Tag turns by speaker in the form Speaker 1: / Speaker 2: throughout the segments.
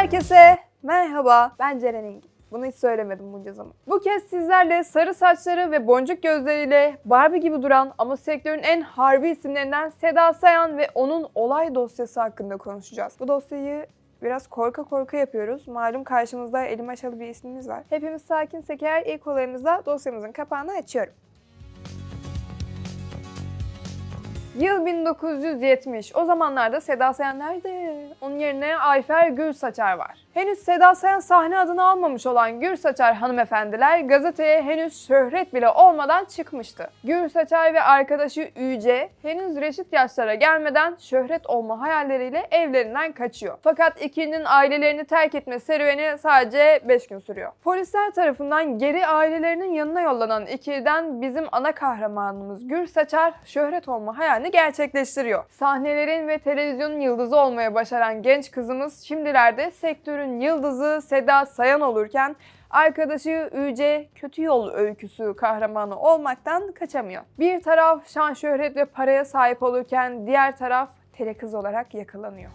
Speaker 1: Herkese merhaba. Ben Ceren Engin. Bunu hiç söylemedim bunca zaman. Bu kez sizlerle sarı saçları ve boncuk gözleriyle Barbie gibi duran ama sektörün en harbi isimlerinden Seda Sayan ve onun olay dosyası hakkında konuşacağız. Bu dosyayı biraz korka korka yapıyoruz. Malum karşımızda elim aşalı bir ismimiz var. Hepimiz sakinsek eğer ilk olayımızda dosyamızın kapağını açıyorum. Yıl 1970. O zamanlarda Seda Sayan nerede? Onun yerine Ayfer Gülsaçar var. Henüz Seda Sayan sahne adını almamış olan Gülsaçar hanımefendiler gazeteye henüz şöhret bile olmadan çıkmıştı. Gülsaçar ve arkadaşı Yüce henüz reşit yaşlara gelmeden şöhret olma hayalleriyle evlerinden kaçıyor. Fakat ikilinin ailelerini terk etme serüveni sadece 5 gün sürüyor. Polisler tarafından geri ailelerinin yanına yollanan ikiliden bizim ana kahramanımız Gülsaçar şöhret olma hayalini gerçekleştiriyor. Sahnelerin ve televizyonun yıldızı olmaya başaran genç kızımız şimdilerde sektörün yıldızı Seda Sayan olurken arkadaşı Yüce kötü yol öyküsü kahramanı olmaktan kaçamıyor. Bir taraf şan şöhret ve paraya sahip olurken diğer taraf tele kız olarak yakalanıyor.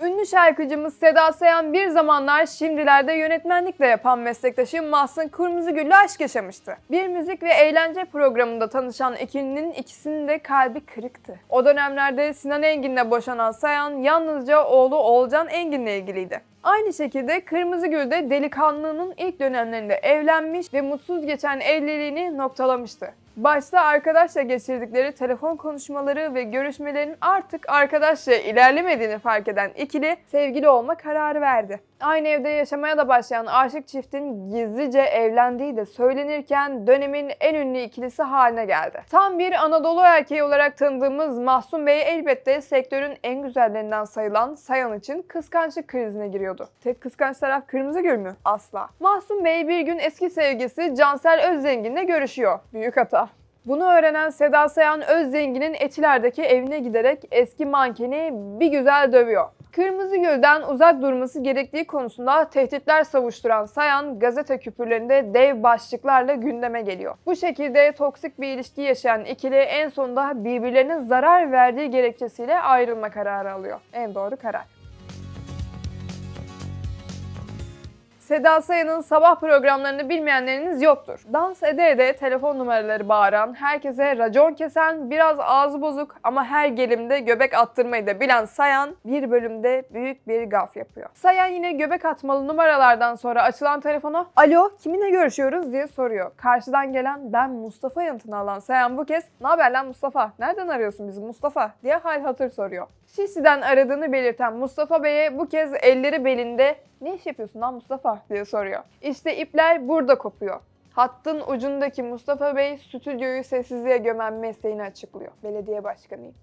Speaker 1: Ünlü şarkıcımız Seda Sayan bir zamanlar şimdilerde yönetmenlikle yapan meslektaşı Mahsun Kırmızıgül'le aşk yaşamıştı. Bir müzik ve eğlence programında tanışan ikilinin ikisinin de kalbi kırıktı. O dönemlerde Sinan Engin'le boşanan Sayan yalnızca oğlu Oğulcan Engin'le ilgiliydi. Aynı şekilde Kırmızıgül de delikanlılığının ilk dönemlerinde evlenmiş ve mutsuz geçen evliliğini noktalamıştı. Başta arkadaşla geçirdikleri telefon konuşmaları ve görüşmelerin artık arkadaşla ilerlemediğini fark eden ikili sevgili olma kararı verdi. Aynı evde yaşamaya da başlayan aşık çiftin gizlice evlendiği de söylenirken dönemin en ünlü ikilisi haline geldi. Tam bir Anadolu erkeği olarak tanıdığımız Mahsun Bey elbette sektörün en güzellerinden sayılan Sayan için kıskançlık krizine giriyordu. Tek kıskanç taraf Kırmızı Gül mü? Asla. Mahsun Bey bir gün eski sevgisi Cansel Özzengin'le görüşüyor. Büyük hata. Bunu öğrenen Seda Sayan Özzengin'in Etiler'deki evine giderek eski mankeni bir güzel dövüyor. Kırmızı Gül'den uzak durması gerektiği konusunda tehditler savuşturan Sayan gazete küpürlerinde dev başlıklarla gündeme geliyor. Bu şekilde toksik bir ilişki yaşayan ikili en sonunda birbirlerine zarar verdiği gerekçesiyle ayrılma kararı alıyor. En doğru karar. Seda Sayan'ın sabah programlarını bilmeyenleriniz yoktur. Dans ede ede telefon numaraları bağıran, herkese racon kesen, biraz ağzı bozuk ama her gelimde göbek attırmayı da bilen Sayan bir bölümde büyük bir gaf yapıyor. Sayan yine göbek atmalı numaralardan sonra açılan telefona "Alo, kiminle görüşüyoruz?" diye soruyor. Karşıdan gelen "Ben Mustafa" yanıtını alan Sayan bu kez "Ne haber lan Mustafa? Nereden arıyorsun bizi Mustafa?" diye hal hatır soruyor. Şişli'den aradığını belirten Mustafa Bey'e bu kez elleri belinde ne iş yapıyorsun lan Mustafa diye soruyor. İşte ipler burada kopuyor. Hattın ucundaki Mustafa Bey stüdyoyu sessizliğe gömen mesleğini açıklıyor. Belediye başkanıyım.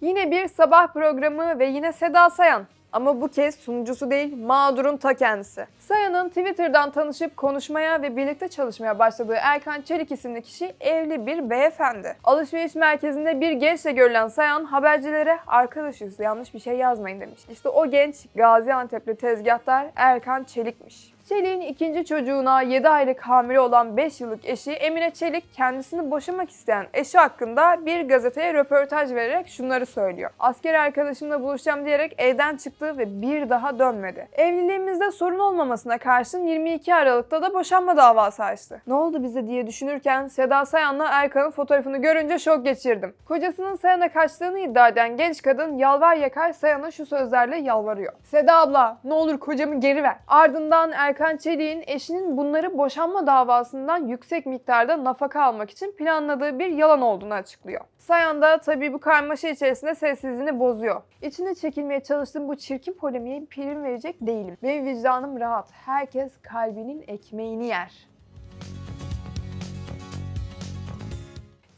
Speaker 1: Yine bir sabah programı ve yine Seda Sayan. Ama bu kez sunucusu değil, mağdurun ta kendisi. Sayan'ın Twitter'dan tanışıp konuşmaya ve birlikte çalışmaya başladığı Erkan Çelik isimli kişi evli bir beyefendi. Alışveriş merkezinde bir gençle görülen Sayan habercilere arkadaşız yanlış bir şey yazmayın demiş. İşte o genç Gaziantep'li tezgahtar Erkan Çelik'miş. Çelik'in ikinci çocuğuna 7 aylık hamile olan 5 yıllık eşi Emine Çelik kendisini boşamak isteyen eşi hakkında bir gazeteye röportaj vererek şunları söylüyor. Asker arkadaşımla buluşacağım diyerek evden çıktı ve bir daha dönmedi. Evliliğimizde sorun olmamasına karşın 22 Aralık'ta da boşanma davası açtı. Ne oldu bize diye düşünürken Seda Sayan'la Erkan'ın fotoğrafını görünce şok geçirdim. Kocasının Sayan'a kaçtığını iddia eden genç kadın yalvar yakar Sayan'a şu sözlerle yalvarıyor. Seda abla ne olur kocamı geri ver. Ardından Erkan Çelik'in eşinin bunları boşanma davasından yüksek miktarda nafaka almak için planladığı bir yalan olduğunu açıklıyor. Sayan da tabii bu karmaşa içerisinde sessizliğini bozuyor. İçine çekilmeye çalıştığım bu çirkin polemiğe prim verecek değilim. Benim vicdanım rahat. Herkes kalbinin ekmeğini yer.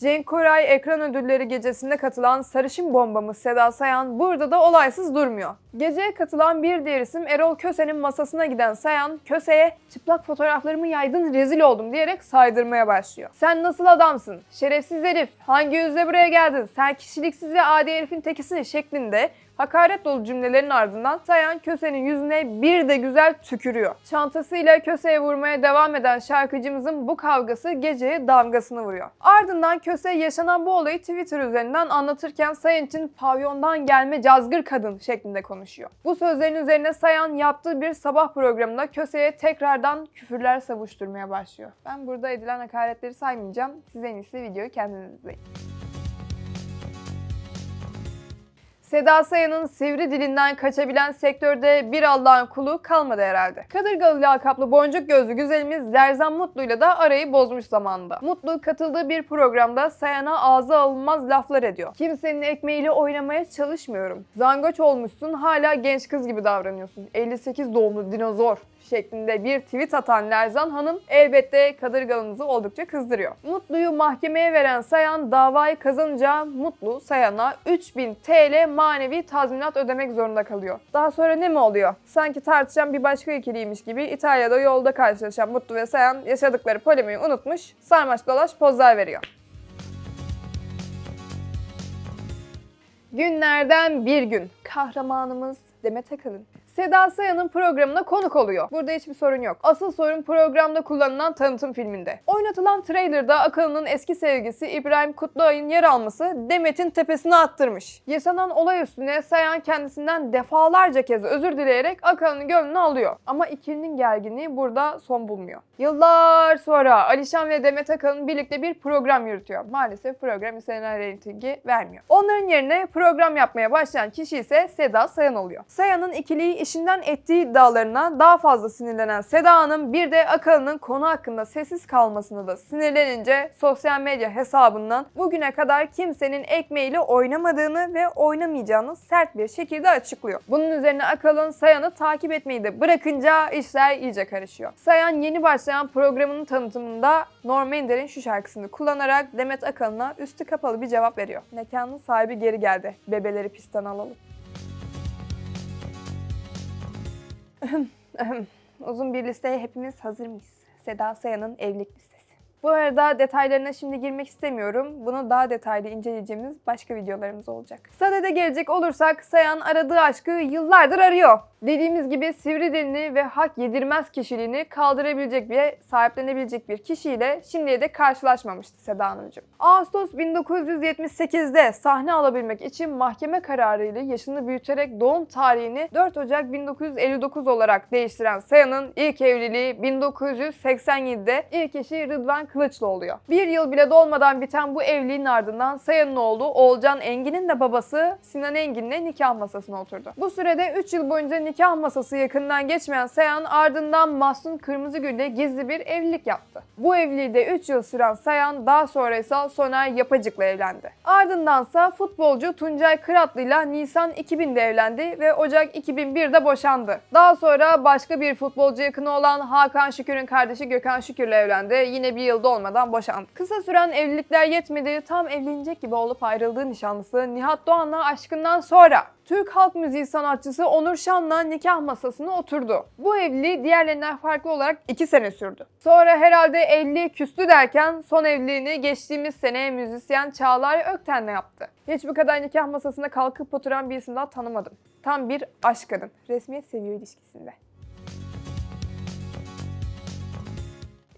Speaker 1: Cenk Koray ekran ödülleri gecesinde katılan sarışın bombamız Seda Sayan burada da olaysız durmuyor. Geceye katılan bir diğer isim Erol Köse'nin masasına giden Sayan, Köse'ye çıplak fotoğraflarımı yaydın rezil oldum diyerek saydırmaya başlıyor. Sen nasıl adamsın? Şerefsiz herif, hangi yüzle buraya geldin? Sen kişiliksiz ve adi herifin tekisin şeklinde Hakaret dolu cümlelerin ardından Sayan Köse'nin yüzüne bir de güzel tükürüyor. Çantasıyla Köse'ye vurmaya devam eden şarkıcımızın bu kavgası geceye damgasını vuruyor. Ardından Köse yaşanan bu olayı Twitter üzerinden anlatırken Sayan için pavyondan gelme cazgır kadın şeklinde konuşuyor. Bu sözlerin üzerine Sayan yaptığı bir sabah programında Köse'ye tekrardan küfürler savuşturmaya başlıyor. Ben burada edilen hakaretleri saymayacağım. Siz en iyisi videoyu kendiniz izleyin. Seda Sayan'ın sivri dilinden kaçabilen sektörde bir Allah'ın kulu kalmadı herhalde. Kadırgalı lakaplı boncuk gözlü güzelimiz Lerzan Mutlu'yla da arayı bozmuş zamanında. Mutlu katıldığı bir programda Sayan'a ağza alınmaz laflar ediyor. Kimsenin ekmeğiyle oynamaya çalışmıyorum. Zangoç olmuşsun hala genç kız gibi davranıyorsun. 58 doğumlu dinozor şeklinde bir tweet atan Lerzan Hanım elbette kadırgalımızı oldukça kızdırıyor. Mutlu'yu mahkemeye veren Sayan davayı kazanınca Mutlu Sayan'a 3000 TL manevi tazminat ödemek zorunda kalıyor. Daha sonra ne mi oluyor? Sanki tartışan bir başka ikiliymiş gibi İtalya'da yolda karşılaşan Mutlu ve Sayan yaşadıkları polemiği unutmuş, sarmaş dolaş pozlar veriyor. Günlerden bir gün kahramanımız Demet Akalın Seda Sayan'ın programına konuk oluyor. Burada hiçbir sorun yok. Asıl sorun programda kullanılan tanıtım filminde. Oynatılan trailerda Akalın'ın eski sevgisi İbrahim Kutluay'ın yer alması Demet'in tepesine attırmış. Yaşanan olay üstüne Sayan kendisinden defalarca kez özür dileyerek Akalın'ın gönlünü alıyor. Ama ikilinin gerginliği burada son bulmuyor. Yıllar sonra Alişan ve Demet Akalın birlikte bir program yürütüyor. Maalesef program istenilen reytingi vermiyor. Onların yerine program yapmaya başlayan kişi ise Seda Sayan oluyor. Sayan'ın ikiliyi işinden ettiği iddialarına daha fazla sinirlenen Seda Hanım bir de Akalın'ın konu hakkında sessiz kalmasını da sinirlenince sosyal medya hesabından bugüne kadar kimsenin ekmeğiyle oynamadığını ve oynamayacağını sert bir şekilde açıklıyor. Bunun üzerine Akalın Sayan'ı takip etmeyi de bırakınca işler iyice karışıyor. Sayan yeni başlayan programının tanıtımında Norm Ender'in şu şarkısını kullanarak Demet Akalın'a üstü kapalı bir cevap veriyor. Mekanın sahibi geri geldi. Bebeleri pistten alalım. Uzun bir listeye hepimiz hazır mıyız? Seda Sayan'ın evlilik listesi. Bu arada detaylarına şimdi girmek istemiyorum. Bunu daha detaylı inceleyeceğimiz başka videolarımız olacak. Sadede gelecek olursak Sayan aradığı aşkı yıllardır arıyor. Dediğimiz gibi sivri dilini ve hak yedirmez kişiliğini kaldırabilecek bir, sahiplenebilecek bir kişiyle şimdiye de karşılaşmamıştı Seda Hanımcığım. Ağustos 1978'de sahne alabilmek için mahkeme kararıyla yaşını büyüterek doğum tarihini 4 Ocak 1959 olarak değiştiren Sayan'ın ilk evliliği 1987'de ilk eşi Rıdvan Kılıçlı oluyor. Bir yıl bile dolmadan biten bu evliliğin ardından Sayan'ın oğlu Oğulcan Engin'in de babası Sinan Engin'le nikah masasına oturdu. Bu sürede 3 yıl boyunca nikah masası yakından geçmeyen Sayan ardından Mahsun Kırmızıgül'le gizli bir evlilik yaptı. Bu evliliği de 3 yıl süren Sayan daha sonra ise Soner Yapacık'la evlendi. Ardındansa futbolcu Tuncay Kıratlı'yla Nisan 2000'de evlendi ve Ocak 2001'de boşandı. Daha sonra başka bir futbolcu yakını olan Hakan Şükür'ün kardeşi Gökhan Şükür'le evlendi. Yine bir yılda olmadan boşandı. Kısa süren evlilikler yetmedi. Tam evlenecek gibi olup ayrıldığı nişanlısı Nihat Doğan'la aşkından sonra Türk halk müziği sanatçısı Onur Şan'la nikah masasına oturdu. Bu evliliği diğerlerinden farklı olarak 2 sene sürdü. Sonra herhalde evliliği küstü derken son evliliğini geçtiğimiz sene müzisyen Çağlar Ökten'le yaptı. Hiç bu kadar nikah masasında kalkıp oturan bir isim daha tanımadım. Tam bir aşk kadın. Resmiyet seviyor ilişkisinde.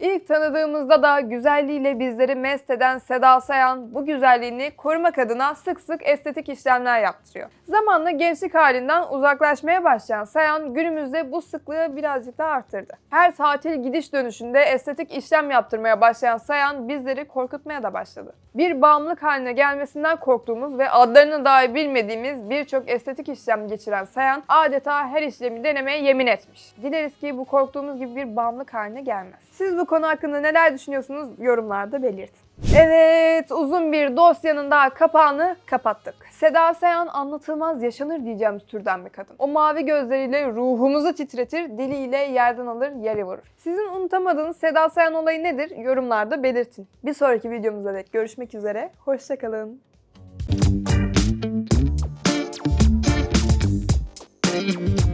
Speaker 1: İlk tanıdığımızda da güzelliğiyle bizleri mest eden Seda Sayan bu güzelliğini korumak adına sık sık estetik işlemler yaptırıyor. Zamanla gençlik halinden uzaklaşmaya başlayan Sayan günümüzde bu sıklığı birazcık daha arttırdı. Her tatil gidiş dönüşünde estetik işlem yaptırmaya başlayan Sayan bizleri korkutmaya da başladı. Bir bağımlılık haline gelmesinden korktuğumuz ve adlarını dahi bilmediğimiz birçok estetik işlem geçiren Sayan adeta her işlemi denemeye yemin etmiş. Dileriz ki bu korktuğumuz gibi bir bağımlılık haline gelmez. Siz bu konu hakkında neler düşünüyorsunuz yorumlarda belirtin. Evet, uzun bir dosyanın daha kapağını kapattık. Seda Sayan anlatılmaz yaşanır diyeceğimiz türden bir kadın. O mavi gözleriyle ruhumuzu titretir, diliyle yerden alır, yere vurur. Sizin unutamadığınız Seda Sayan olayı nedir? Yorumlarda belirtin. Bir sonraki videomuzda dek görüşmek üzere. Hoşçakalın.
Speaker 2: Thank you.